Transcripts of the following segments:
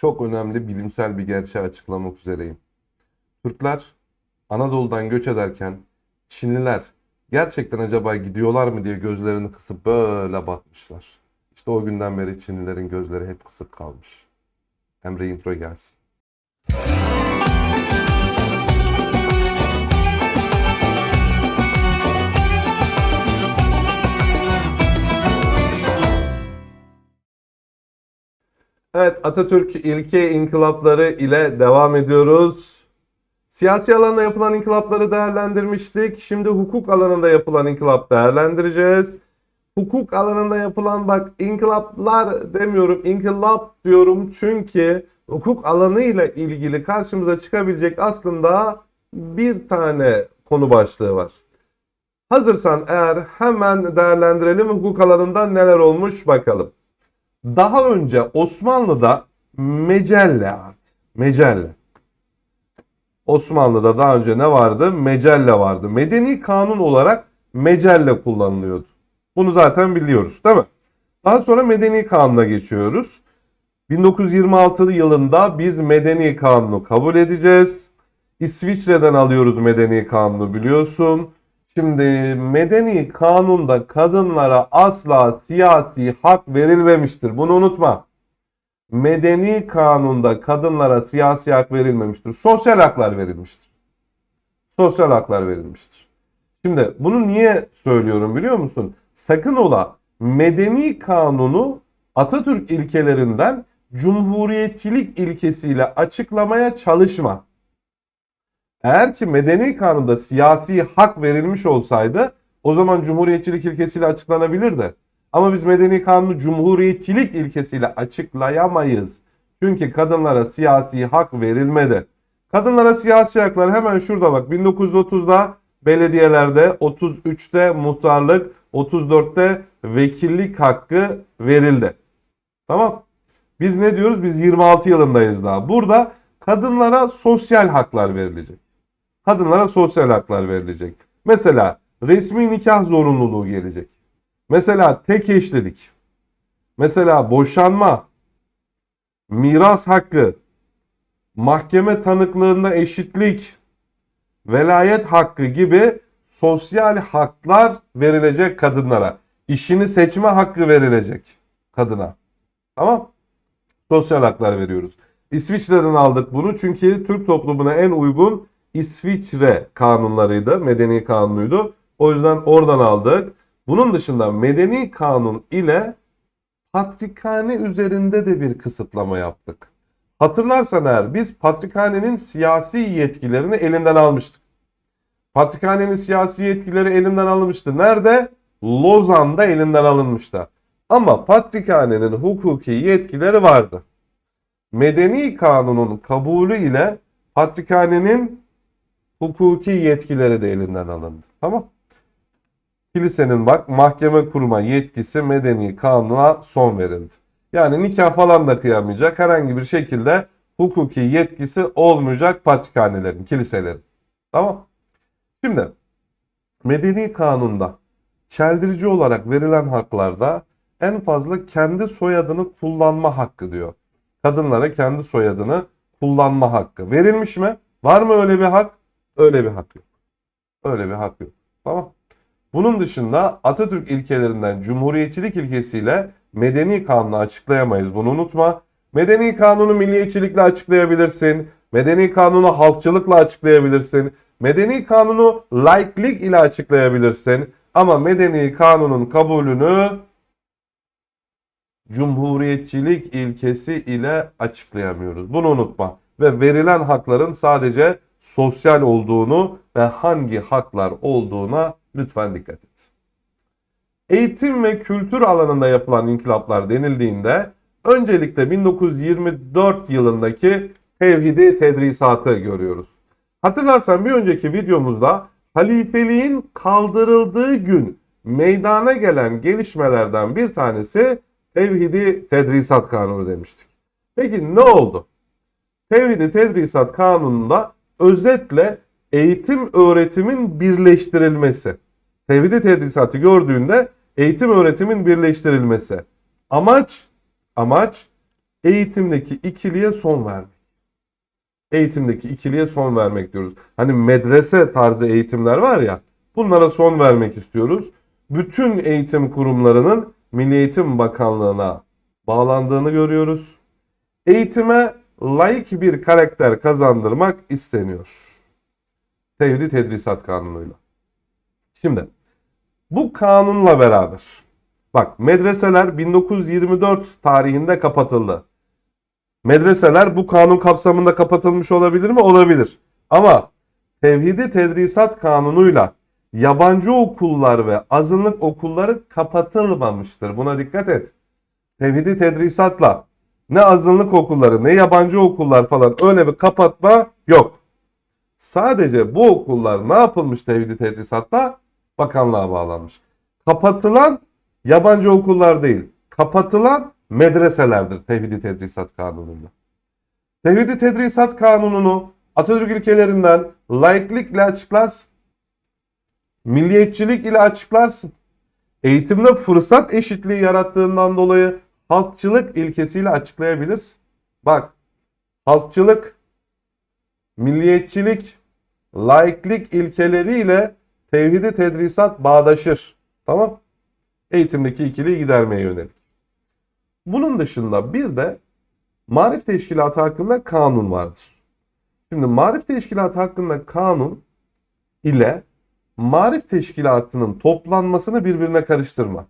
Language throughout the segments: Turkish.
çok önemli bilimsel bir gerçeği açıklamak üzereyim. Türkler Anadolu'dan göç ederken Çinliler gerçekten acaba gidiyorlar mı diye gözlerini kısıp böyle bakmışlar. İşte o günden beri Çinlilerin gözleri hep kısık kalmış. Emre intro gelsin. Evet Atatürk ilke inkılapları ile devam ediyoruz. Siyasi alanda yapılan inkılapları değerlendirmiştik. Şimdi hukuk alanında yapılan inkılap değerlendireceğiz. Hukuk alanında yapılan bak inkılaplar demiyorum, inkılap diyorum çünkü hukuk alanı ile ilgili karşımıza çıkabilecek aslında bir tane konu başlığı var. Hazırsan eğer hemen değerlendirelim hukuk alanında neler olmuş bakalım. Daha önce Osmanlı'da mecelle vardı. Mecelle. Osmanlı'da daha önce ne vardı? Mecelle vardı. Medeni kanun olarak mecelle kullanılıyordu. Bunu zaten biliyoruz değil mi? Daha sonra medeni kanuna geçiyoruz. 1926 yılında biz medeni kanunu kabul edeceğiz. İsviçre'den alıyoruz medeni kanunu biliyorsun. Şimdi medeni kanunda kadınlara asla siyasi hak verilmemiştir. Bunu unutma. Medeni kanunda kadınlara siyasi hak verilmemiştir. Sosyal haklar verilmiştir. Sosyal haklar verilmiştir. Şimdi bunu niye söylüyorum biliyor musun? Sakın ola medeni kanunu Atatürk ilkelerinden cumhuriyetçilik ilkesiyle açıklamaya çalışma. Eğer ki medeni kanunda siyasi hak verilmiş olsaydı o zaman cumhuriyetçilik ilkesiyle açıklanabilirdi. Ama biz medeni kanunu cumhuriyetçilik ilkesiyle açıklayamayız. Çünkü kadınlara siyasi hak verilmedi. Kadınlara siyasi haklar hemen şurada bak 1930'da belediyelerde, 33'te muhtarlık, 34'te vekillik hakkı verildi. Tamam. Biz ne diyoruz? Biz 26 yılındayız daha. Burada kadınlara sosyal haklar verilecek. Kadınlara sosyal haklar verilecek. Mesela resmi nikah zorunluluğu gelecek. Mesela tek eşlilik. Mesela boşanma. Miras hakkı. Mahkeme tanıklığında eşitlik. Velayet hakkı gibi sosyal haklar verilecek kadınlara. İşini seçme hakkı verilecek kadına. Tamam? Sosyal haklar veriyoruz. İsviçre'den aldık bunu çünkü Türk toplumuna en uygun İsviçre kanunlarıydı, medeni kanunuydu. O yüzden oradan aldık. Bunun dışında medeni kanun ile patrikhane üzerinde de bir kısıtlama yaptık. Hatırlarsan eğer biz patrikhanenin siyasi yetkilerini elinden almıştık. Patrikhanenin siyasi yetkileri elinden alınmıştı. Nerede? Lozan'da elinden alınmıştı. Ama patrikhanenin hukuki yetkileri vardı. Medeni kanunun kabulü ile patrikhanenin hukuki yetkileri de elinden alındı. Tamam. Kilisenin bak mahkeme kurma yetkisi medeni kanuna son verildi. Yani nikah falan da kıyamayacak herhangi bir şekilde hukuki yetkisi olmayacak patrikhanelerin, kiliselerin. Tamam. Şimdi medeni kanunda çeldirici olarak verilen haklarda en fazla kendi soyadını kullanma hakkı diyor. Kadınlara kendi soyadını kullanma hakkı. Verilmiş mi? Var mı öyle bir hak? Öyle bir hak yok. Öyle bir hak yok. Tamam. Bunun dışında Atatürk ilkelerinden cumhuriyetçilik ilkesiyle medeni kanunu açıklayamayız. Bunu unutma. Medeni kanunu milliyetçilikle açıklayabilirsin. Medeni kanunu halkçılıkla açıklayabilirsin. Medeni kanunu laiklik ile açıklayabilirsin. Ama medeni kanunun kabulünü cumhuriyetçilik ilkesi ile açıklayamıyoruz. Bunu unutma. Ve verilen hakların sadece sosyal olduğunu ve hangi haklar olduğuna lütfen dikkat et. Eğitim ve kültür alanında yapılan inkılaplar denildiğinde öncelikle 1924 yılındaki tevhidi tedrisatı görüyoruz. Hatırlarsan bir önceki videomuzda halifeliğin kaldırıldığı gün meydana gelen gelişmelerden bir tanesi Tevhidi Tedrisat Kanunu demiştik. Peki ne oldu? Tevhidi Tedrisat Kanunu'nda özetle eğitim öğretimin birleştirilmesi. Tevhidi Tedrisatı gördüğünde eğitim öğretimin birleştirilmesi. Amaç amaç eğitimdeki ikiliye son vermek. Eğitimdeki ikiliye son vermek diyoruz. Hani medrese tarzı eğitimler var ya bunlara son vermek istiyoruz. Bütün eğitim kurumlarının Milli Eğitim Bakanlığı'na bağlandığını görüyoruz. Eğitime layık bir karakter kazandırmak isteniyor. Tevhid Tedrisat Kanunu'yla. Şimdi bu kanunla beraber bak medreseler 1924 tarihinde kapatıldı. Medreseler bu kanun kapsamında kapatılmış olabilir mi? Olabilir. Ama Tevhidi Tedrisat Kanunu'yla yabancı okullar ve azınlık okulları kapatılmamıştır. Buna dikkat et. Tevhidi Tedrisatla ne azınlık okulları ne yabancı okullar falan öyle bir kapatma yok. Sadece bu okullar ne yapılmış tevhidi tedrisatta? Bakanlığa bağlanmış. Kapatılan yabancı okullar değil. Kapatılan medreselerdir tevhidi tedrisat kanununda. Tevhidi tedrisat kanununu Atatürk ilkelerinden laiklik ile açıklarsın. Milliyetçilik ile açıklarsın. Eğitimde fırsat eşitliği yarattığından dolayı halkçılık ilkesiyle açıklayabilirsin. Bak, halkçılık, milliyetçilik, laiklik ilkeleriyle tevhidi tedrisat bağdaşır. Tamam? Eğitimdeki ikiliyi gidermeye yönelik. Bunun dışında bir de Marif Teşkilatı hakkında kanun vardır. Şimdi Marif Teşkilatı hakkında kanun ile Marif Teşkilatı'nın toplanmasını birbirine karıştırma.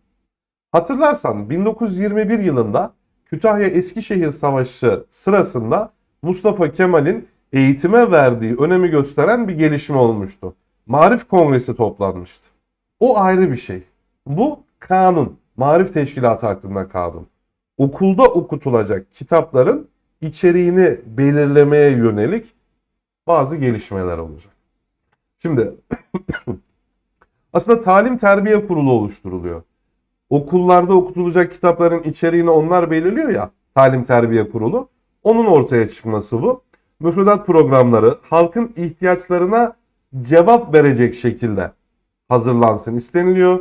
Hatırlarsan 1921 yılında Kütahya Eskişehir Savaşı sırasında Mustafa Kemal'in eğitime verdiği önemi gösteren bir gelişme olmuştu. Marif Kongresi toplanmıştı. O ayrı bir şey. Bu kanun, Marif Teşkilatı hakkında kanun. Okulda okutulacak kitapların içeriğini belirlemeye yönelik bazı gelişmeler olacak. Şimdi aslında talim terbiye kurulu oluşturuluyor. Okullarda okutulacak kitapların içeriğini onlar belirliyor ya talim terbiye kurulu. Onun ortaya çıkması bu. Müfredat programları halkın ihtiyaçlarına cevap verecek şekilde hazırlansın isteniliyor.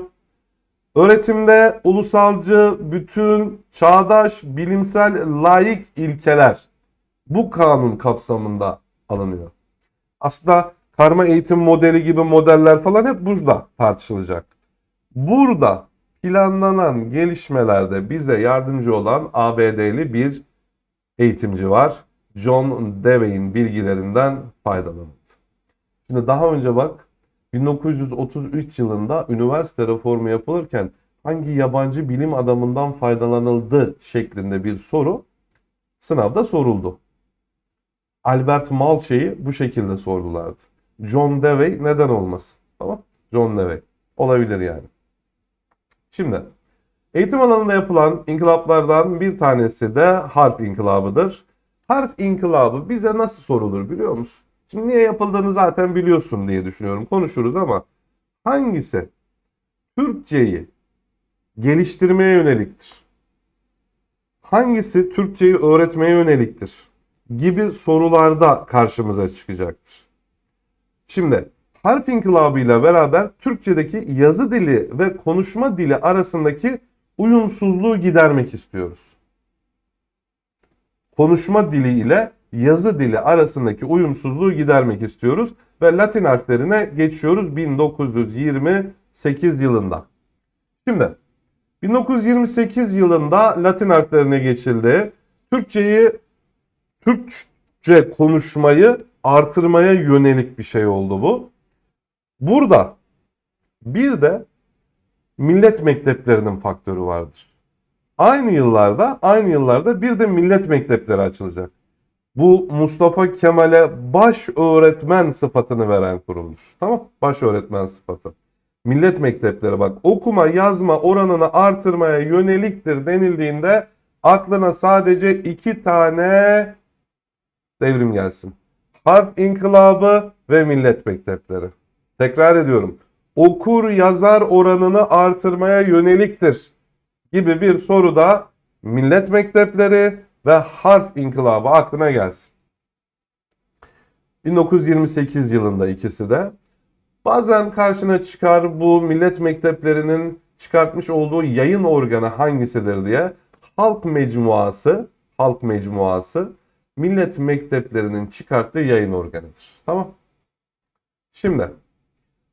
Öğretimde ulusalcı, bütün, çağdaş, bilimsel, layık ilkeler bu kanun kapsamında alınıyor. Aslında karma eğitim modeli gibi modeller falan hep burada tartışılacak. Burada planlanan gelişmelerde bize yardımcı olan ABD'li bir eğitimci var. John Dewey'in bilgilerinden faydalanıldı. Şimdi daha önce bak 1933 yılında üniversite reformu yapılırken hangi yabancı bilim adamından faydalanıldı şeklinde bir soru sınavda soruldu. Albert Malche'yi bu şekilde sordulardı. John Dewey neden olmasın? Tamam. John Dewey. Olabilir yani. Şimdi eğitim alanında yapılan inkılaplardan bir tanesi de harf inkılabıdır. Harf inkılabı bize nasıl sorulur biliyor musun? Şimdi niye yapıldığını zaten biliyorsun diye düşünüyorum. Konuşuruz ama hangisi Türkçeyi geliştirmeye yöneliktir? Hangisi Türkçeyi öğretmeye yöneliktir? Gibi sorularda karşımıza çıkacaktır. Şimdi harf inkılabıyla beraber Türkçedeki yazı dili ve konuşma dili arasındaki uyumsuzluğu gidermek istiyoruz. Konuşma dili ile yazı dili arasındaki uyumsuzluğu gidermek istiyoruz ve Latin harflerine geçiyoruz 1928 yılında. Şimdi 1928 yılında Latin harflerine geçildi. Türkçeyi Türkçe konuşmayı artırmaya yönelik bir şey oldu bu. Burada bir de millet mekteplerinin faktörü vardır. Aynı yıllarda, aynı yıllarda bir de millet mektepleri açılacak. Bu Mustafa Kemal'e baş öğretmen sıfatını veren kurumdur. Tamam? Baş öğretmen sıfatı. Millet mektepleri bak okuma yazma oranını artırmaya yöneliktir denildiğinde aklına sadece iki tane devrim gelsin. Harf inkılabı ve millet mektepleri. Tekrar ediyorum. Okur yazar oranını artırmaya yöneliktir gibi bir soru da millet mektepleri ve harf inkılabı aklına gelsin. 1928 yılında ikisi de. Bazen karşına çıkar bu millet mekteplerinin çıkartmış olduğu yayın organı hangisidir diye. Halk Mecmuası, halk mecmuası millet mekteplerinin çıkarttığı yayın organıdır. Tamam. Şimdi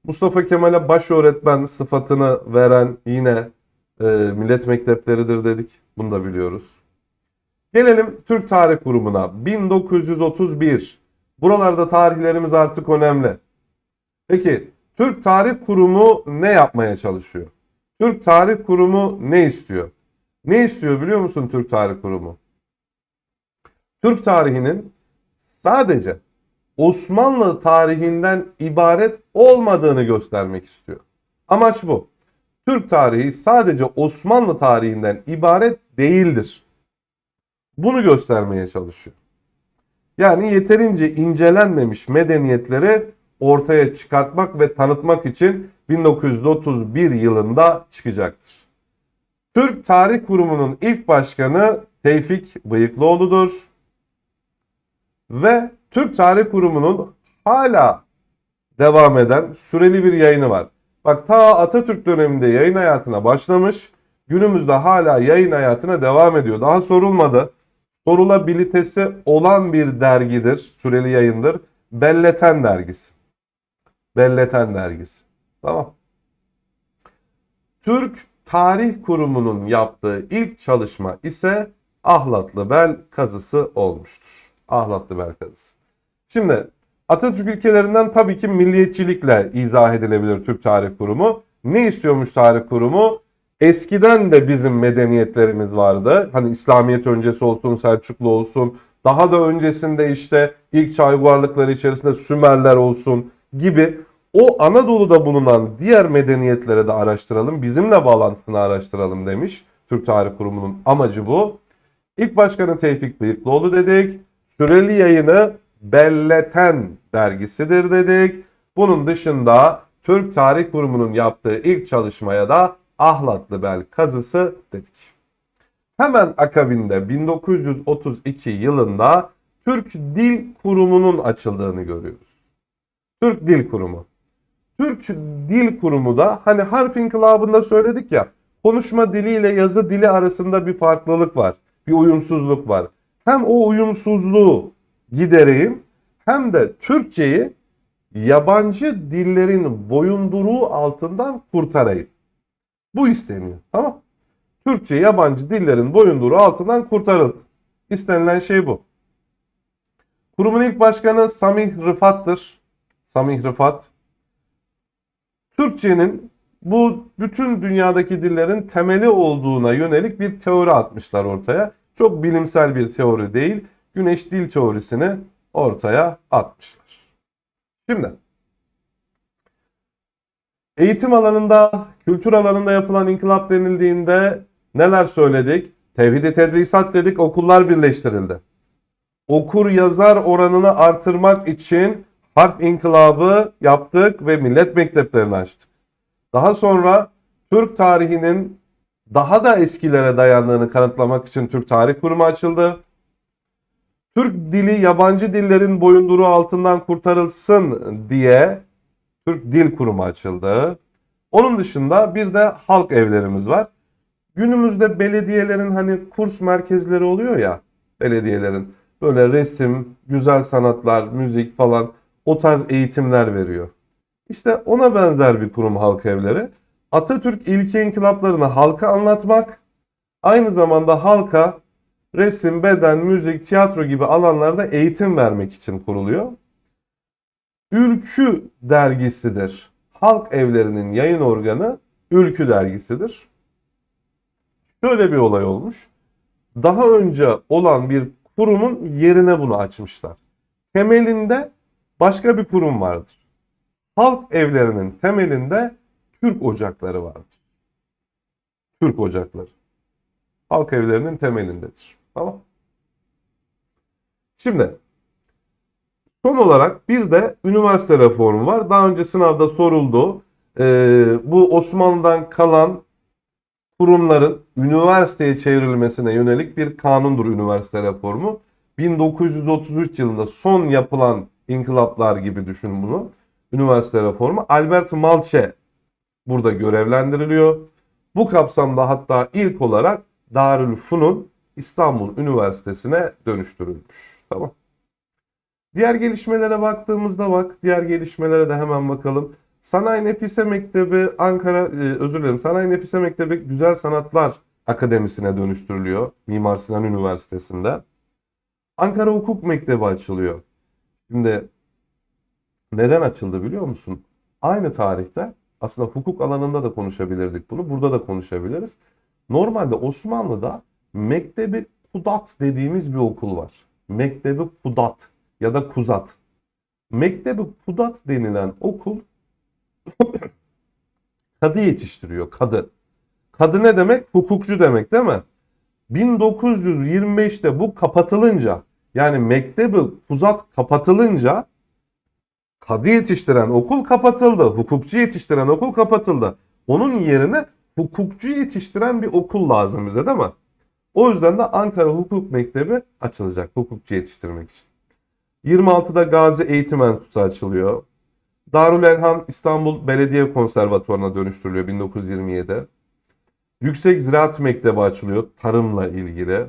Mustafa Kemal'e baş öğretmen sıfatını veren yine e, millet mektepleridir dedik. Bunu da biliyoruz. Gelelim Türk Tarih Kurumu'na. 1931. Buralarda tarihlerimiz artık önemli. Peki Türk Tarih Kurumu ne yapmaya çalışıyor? Türk Tarih Kurumu ne istiyor? Ne istiyor biliyor musun Türk Tarih Kurumu? Türk tarihinin sadece Osmanlı tarihinden ibaret olmadığını göstermek istiyor. Amaç bu. Türk tarihi sadece Osmanlı tarihinden ibaret değildir. Bunu göstermeye çalışıyor. Yani yeterince incelenmemiş medeniyetleri ortaya çıkartmak ve tanıtmak için 1931 yılında çıkacaktır. Türk Tarih Kurumu'nun ilk başkanı Tevfik Bıyıklıoğlu'dur. Ve Türk Tarih Kurumu'nun hala devam eden süreli bir yayını var. Bak ta Atatürk döneminde yayın hayatına başlamış, günümüzde hala yayın hayatına devam ediyor. Daha sorulmadı. Sorulabilitesi olan bir dergidir, süreli yayındır. Belleten dergisi. Belleten dergisi. Tamam. Türk Tarih Kurumu'nun yaptığı ilk çalışma ise Ahlatlı Bel kazısı olmuştur. Ahlatlı Bel kazısı. Şimdi Atatürk ülkelerinden tabii ki milliyetçilikle izah edilebilir Türk Tarih Kurumu. Ne istiyormuş Tarih Kurumu? Eskiden de bizim medeniyetlerimiz vardı. Hani İslamiyet öncesi olsun, Selçuklu olsun. Daha da öncesinde işte ilk çağ uygarlıkları içerisinde Sümerler olsun gibi o Anadolu'da bulunan diğer medeniyetlere de araştıralım. Bizimle bağlantısını araştıralım demiş. Türk Tarih Kurumu'nun amacı bu. İlk başkanı Tevfik Bıyıklıoğlu dedik. Süreli yayını Belleten dergisidir dedik. Bunun dışında Türk Tarih Kurumu'nun yaptığı ilk çalışmaya da Ahlatlı Bel kazısı dedik. Hemen akabinde 1932 yılında Türk Dil Kurumu'nun açıldığını görüyoruz. Türk Dil Kurumu. Türk Dil Kurumu da hani harf inkılabında söyledik ya konuşma dili ile yazı dili arasında bir farklılık var. Bir uyumsuzluk var. Hem o uyumsuzluğu gidereyim hem de Türkçeyi yabancı dillerin boyunduruğu altından kurtarayım. Bu isteniyor. Tamam. Türkçe yabancı dillerin boyunduruğu altından kurtarılır. İstenilen şey bu. Kurumun ilk başkanı Samih Rıfat'tır. Samih Rıfat. Türkçenin bu bütün dünyadaki dillerin temeli olduğuna yönelik bir teori atmışlar ortaya. Çok bilimsel bir teori değil. Güneş dil teorisini ortaya atmışlar. Şimdi eğitim alanında, kültür alanında yapılan inkılap denildiğinde neler söyledik? Tevhid-i tedrisat dedik, okullar birleştirildi. Okur yazar oranını artırmak için harf inkılabı yaptık ve millet mekteplerini açtık. Daha sonra Türk tarihinin daha da eskilere dayandığını kanıtlamak için Türk Tarih Kurumu açıldı. Türk dili yabancı dillerin boyunduruğu altından kurtarılsın diye Türk Dil Kurumu açıldı. Onun dışında bir de halk evlerimiz var. Günümüzde belediyelerin hani kurs merkezleri oluyor ya belediyelerin böyle resim, güzel sanatlar, müzik falan o tarz eğitimler veriyor. İşte ona benzer bir kurum halk evleri. Atatürk ilke inkılaplarını halka anlatmak, aynı zamanda halka resim, beden, müzik, tiyatro gibi alanlarda eğitim vermek için kuruluyor. Ülkü dergisidir. Halk evlerinin yayın organı Ülkü dergisidir. Şöyle bir olay olmuş. Daha önce olan bir kurumun yerine bunu açmışlar. Temelinde başka bir kurum vardır. Halk evlerinin temelinde Türk ocakları vardır. Türk ocakları. Halk evlerinin temelindedir. Tamam. Şimdi son olarak bir de üniversite reformu var. Daha önce sınavda soruldu. Ee, bu Osmanlı'dan kalan kurumların üniversiteye çevrilmesine yönelik bir kanundur üniversite reformu. 1933 yılında son yapılan inkılaplar gibi düşün bunu. Üniversite reformu. Albert Malche burada görevlendiriliyor. Bu kapsamda hatta ilk olarak Darülfünun İstanbul Üniversitesi'ne dönüştürülmüş. Tamam. Diğer gelişmelere baktığımızda bak, diğer gelişmelere de hemen bakalım. Sanayi Nefise Mektebi Ankara, e, özür dilerim, Sanayi Nefise Mektebi Güzel Sanatlar Akademisi'ne dönüştürülüyor Mimar Sinan Üniversitesi'nde. Ankara Hukuk Mektebi açılıyor. Şimdi neden açıldı biliyor musun? Aynı tarihte aslında hukuk alanında da konuşabilirdik bunu. Burada da konuşabiliriz. Normalde Osmanlı'da Mektebi Kudat dediğimiz bir okul var. Mektebi Kudat ya da Kuzat. Mektebi Kudat denilen okul kadı yetiştiriyor. Kadı. Kadı ne demek? Hukukçu demek değil mi? 1925'te bu kapatılınca yani Mektebi Kuzat kapatılınca kadı yetiştiren okul kapatıldı. Hukukçu yetiştiren okul kapatıldı. Onun yerine hukukçu yetiştiren bir okul lazım bize değil mi? O yüzden de Ankara Hukuk Mektebi açılacak hukukçu yetiştirmek için. 26'da Gazi Eğitim Enstitüsü açılıyor. Darül Erham İstanbul Belediye Konservatuvarı'na dönüştürülüyor 1927'de. Yüksek Ziraat Mektebi açılıyor tarımla ilgili.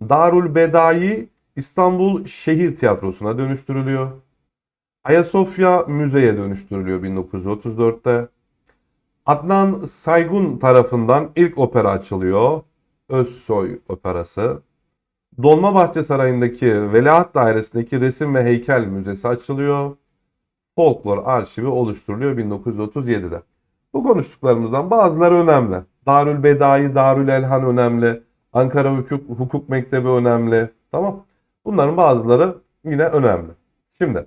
Darül Bedai İstanbul Şehir Tiyatrosu'na dönüştürülüyor. Ayasofya Müze'ye dönüştürülüyor 1934'te. Adnan Saygun tarafından ilk opera açılıyor. Özsoy Operası. Dolmabahçe Sarayı'ndaki Veliaht Dairesi'ndeki Resim ve Heykel Müzesi açılıyor. Folklor Arşivi oluşturuluyor 1937'de. Bu konuştuklarımızdan bazıları önemli. Darül Bedai, Darül Elhan önemli. Ankara Hukuk, Hukuk Mektebi önemli. Tamam. Bunların bazıları yine önemli. Şimdi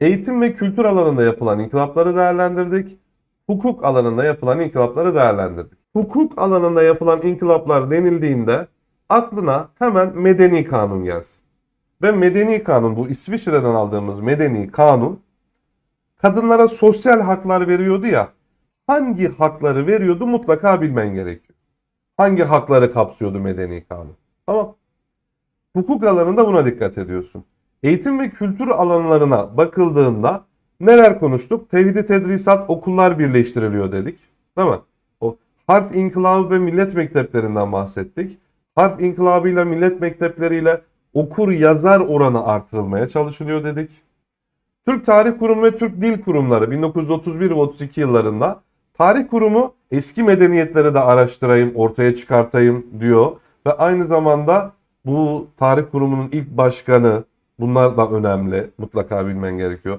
eğitim ve kültür alanında yapılan inkılapları değerlendirdik. Hukuk alanında yapılan inkılapları değerlendirdik. Hukuk alanında yapılan inkılaplar denildiğinde aklına hemen medeni kanun gelsin. Ve medeni kanun bu İsviçre'den aldığımız medeni kanun kadınlara sosyal haklar veriyordu ya. Hangi hakları veriyordu mutlaka bilmen gerekiyor. Hangi hakları kapsıyordu medeni kanun? Tamam. Hukuk alanında buna dikkat ediyorsun. Eğitim ve kültür alanlarına bakıldığında neler konuştuk? Tevhid-i tedrisat okullar birleştiriliyor dedik. Değil mi? Harf inkılabı ve millet mekteplerinden bahsettik. Harf inkılabıyla millet mektepleriyle okur yazar oranı artırılmaya çalışılıyor dedik. Türk Tarih Kurumu ve Türk Dil Kurumları 1931 ve 32 yıllarında Tarih Kurumu eski medeniyetleri de araştırayım, ortaya çıkartayım diyor. Ve aynı zamanda bu Tarih Kurumu'nun ilk başkanı bunlar da önemli. Mutlaka bilmen gerekiyor.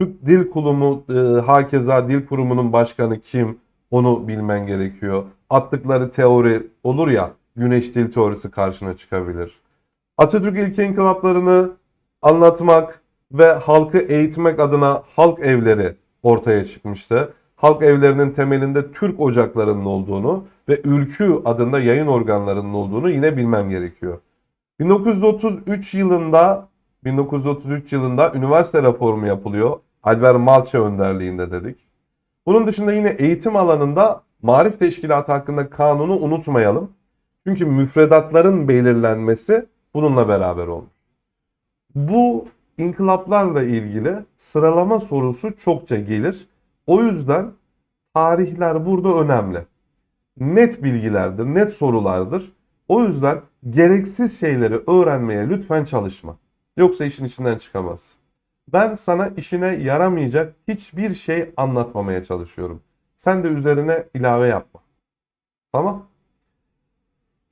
Türk Dil Kurumu, e, hakeza Dil Kurumu'nun başkanı kim onu bilmen gerekiyor. Attıkları teori olur ya güneş dil teorisi karşına çıkabilir. Atatürk ilke inkılaplarını anlatmak ve halkı eğitmek adına halk evleri ortaya çıkmıştı. Halk evlerinin temelinde Türk ocaklarının olduğunu ve Ülkü adında yayın organlarının olduğunu yine bilmem gerekiyor. 1933 yılında 1933 yılında üniversite reformu yapılıyor. Albert Malçe önderliğinde dedik. Bunun dışında yine eğitim alanında Marif Teşkilatı hakkında kanunu unutmayalım. Çünkü müfredatların belirlenmesi bununla beraber olmuş. Bu inkılaplarla ilgili sıralama sorusu çokça gelir. O yüzden tarihler burada önemli. Net bilgilerdir, net sorulardır. O yüzden gereksiz şeyleri öğrenmeye lütfen çalışma. Yoksa işin içinden çıkamazsın. Ben sana işine yaramayacak hiçbir şey anlatmamaya çalışıyorum. Sen de üzerine ilave yapma. Tamam?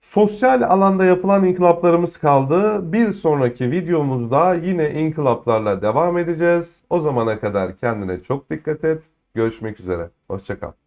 Sosyal alanda yapılan inkılaplarımız kaldı. Bir sonraki videomuzda yine inkılaplarla devam edeceğiz. O zamana kadar kendine çok dikkat et. Görüşmek üzere. Hoşçakal.